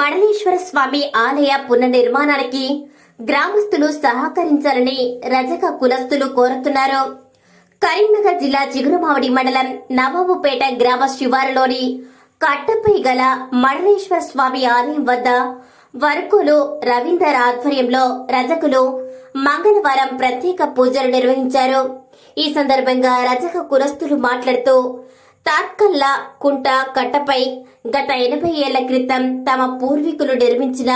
మడలేశ్వర స్వామి ఆలయ పునర్నిర్మాణానికి గ్రామస్తులు సహకరించాలని రజక కులస్తులు కోరుతున్నారు. కరీంనగర్ జిల్లా చిగురుమావడి మండలం నవాబుపేట గ్రామ శివారులోని కట్టపై గల మడలేశ్వర స్వామి ఆలయం వద్ద వర్కులు రవీందర్ ఆధ్వర్యంలో రజకులు మంగళవారం ప్రత్యేక పూజలు నిర్వహించారు. ఈ సందర్భంగా రజక కులస్తులు మాట్లాడుతూ తాత్కల్లా కుంట కట్టపై గత ఎనభై ఏళ్ళ క్రితం తమ పూర్వీకులు నిర్మించిన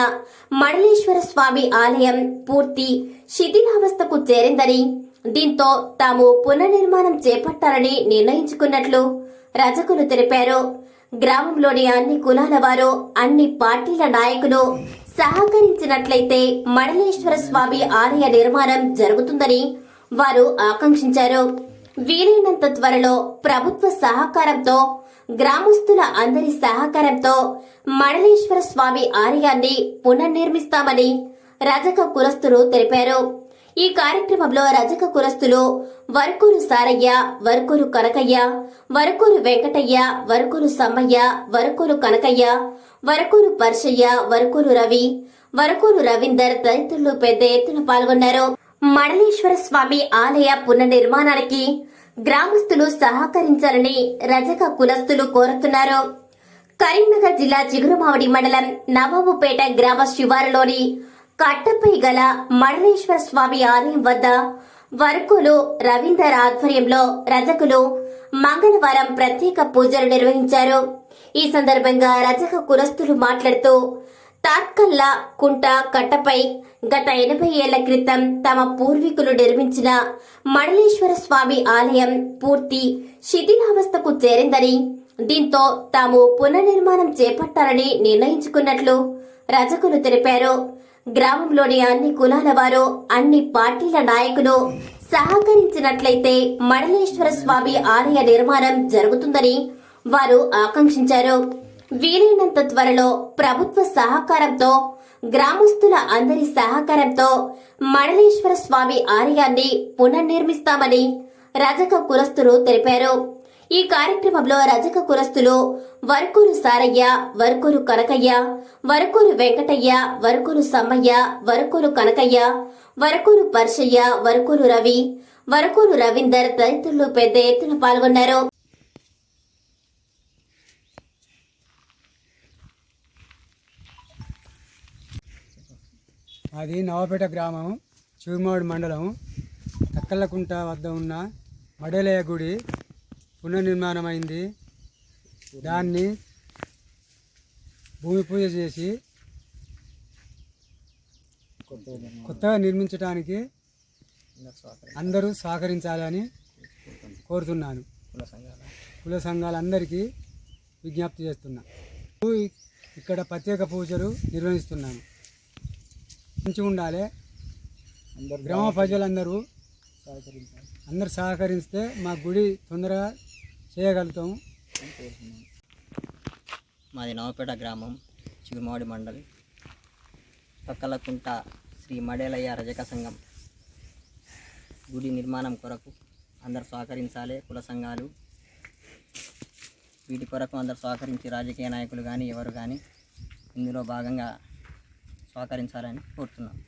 మడలేశ్వర స్వామి ఆలయం పూర్తి శిథిలావస్థకు చేరిందని దీంతో తాము పునర్నిర్మాణం చేపట్టాలని నిర్ణయించుకున్నట్లు రజకులు తెలిపారు. గ్రామంలోని అన్ని కులాల వారు అన్ని పార్టీల నాయకులు సహకరించినట్లయితే మడలేశ్వర స్వామి ఆలయ నిర్మాణం జరుగుతుందని వారు ఆకాంక్షించారు. వీలైనంత త్వరలో ప్రభుత్వ సహకారంతో గ్రామస్తుల అందరి సహకారంతో మడలేశ్వర స్వామి ఆలయాన్ని పునర్నిర్మిస్తామని రజక కులస్తులు తెలిపారు. ఈ కార్యక్రమంలో రజక కులస్తులు వరకూరు సారయ్య వరకూరు కనకయ్య వరకూరు వెంకటయ్య వరకూరు సమ్మయ్య వరకూరు కనకయ్య వరకూరు పర్షయ్య వరకూరు రవి వరకూరు రవీందర్ తదితరులు పెద్ద ఎత్తున పాల్గొన్నారు. మడలేశ్వర స్వామి ఆలయ పునర్నిర్మాణానికి గ్రామస్తులు సహకరించాలని రజక కులస్తులు కోరుతున్నారు. కరీంనగర్ జిల్లా చిగురుమావడి మండలం నవాబుపేట గ్రామ శివారులోని కట్టపై గల మడలేశ్వర స్వామి ఆలయం వద్ద వర్కులు రవీందర్ ఆధ్వర్యంలో రజకులు మంగళవారం ప్రత్యేక పూజలు నిర్వహించారు. ఈ సందర్భంగా రజక కులస్తులు మాట్లాడుతూ తాత్కల్లా కుంట కట్టపై గత ఎనభై ఏళ్ళ క్రితం తమ పూర్వీకులు నిర్మించిన మడలేశ్వర స్వామి ఆలయం పూర్తి శిథిలావస్థకు చేరిందని దీంతో తాము పునర్నిర్మాణం చేపట్టాలని నిర్ణయించుకున్నట్లు రజకులు తెలిపారు. గ్రామంలోని అన్ని కులాల వారు అన్ని పార్టీల నాయకులు సహకరించినట్లయితే మడలేశ్వర స్వామి ఆలయ నిర్మాణం జరుగుతుందని వారు ఆకాంక్షించారు. వీలైనంత త్వరలో ప్రభుత్వ సహకారంతో గ్రామస్తుల అందరి సహకారంతో మడలేశ్వర స్వామి ఆలయాన్ని పునర్నిర్మిస్తామని రజక కులస్తులు తెలిపారు. ఈ కార్యక్రమంలో రజక కులస్తులు వరకూరు సారయ్య వరకూరు కనకయ్య వరకూరు వెంకటయ్య వరకూరు సమ్మయ్య వరకూరు కనకయ్య వరకూరు పర్షయ్య వరకూరు రవి వరకూరు రవీందర్ తదితరులు పెద్ద ఎత్తున పాల్గొన్నారు. అది నవపేట గ్రామం చిరుమాడు మండలం. తక్కలకుంట వద్ద ఉన్న మడలయ్య గుడి పునర్నిర్మాణం అయింది దాన్ని భూమి పూజ చేసి కొత్తగా నిర్మించడానికి అందరూ సహకరించాలని కోరుతున్నాను. కుల సంఘాలందరికీ విజ్ఞప్తి చేస్తున్నా. ఇక్కడ ప్రత్యేక పూజలు నిర్వహిస్తున్నాను. మంచిగా ఉండాలి. గ్రామ ప్రజలందరూ అందరు సహకరిస్తే మా గుడి తొందరగా చేయగలుగుతాము మాది నవపేట గ్రామం చిగురుమాడి మండలి. పక్కలకుంట శ్రీ మడేలయ్య రజక సంఘం గుడి నిర్మాణం కొరకు అందరు సహకరించాలి. కుల సంఘాలు వీటి కొరకు అందరు సహకరించి రాజకీయ నాయకులు కానీ ఎవరు కానీ ఇందులో భాగంగా సహకరించాలని కోరుతున్నాను.